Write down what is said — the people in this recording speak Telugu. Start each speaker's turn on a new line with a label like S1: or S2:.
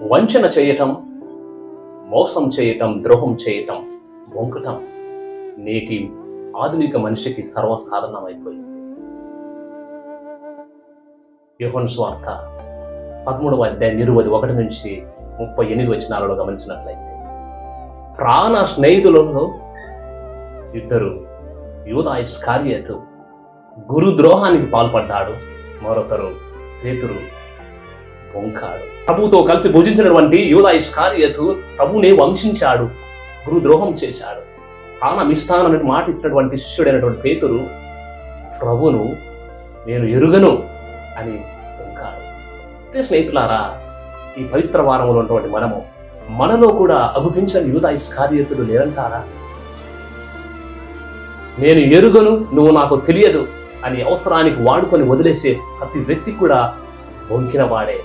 S1: వంచన చేయటం మోసం చేయటం ద్రోహం చేయటం వంకటం నేటి ఆధునిక మనిషికి సర్వసాధారణమైపోయింది. యోహన్ స్వార్థ పదమూడవ అధ్యాయం ఇరవై ఒకటి నుంచి ముప్పై ఎనిమిది వచనాలలో గమనించినట్లయితే ప్రాణ స్నేహితులలో ఇద్దరు యూదా ఇస్కారియతు గురు ద్రోహానికి పాల్పడ్డాడు. మరొకరు పేతురు వంకాడు ప్రభుతో కలిసి భుజించినటువంటి యూదా ఇస్కారియతు ప్రభుని వంశించాడు గురు ద్రోహం చేశాడు. ప్రాణం ఇస్తానని మాట ఇచ్చినటువంటి శిష్యుడైనటువంటి పేతురు ప్రభును నేను ఎరుగను అని వంకాడు అయితే స్నేహితులారా ఈ పవిత్ర వారంలో ఉన్నటువంటి మనము మనలో కూడా అభిపించని యూదా ఇస్కారియతుడు లేరంటారా? నేను ఎరుగను నువ్వు నాకు తెలియదు అని అవసరానికి వాడుకొని వదిలేసే ప్రతి వ్యక్తి కూడా వంకిన వాడే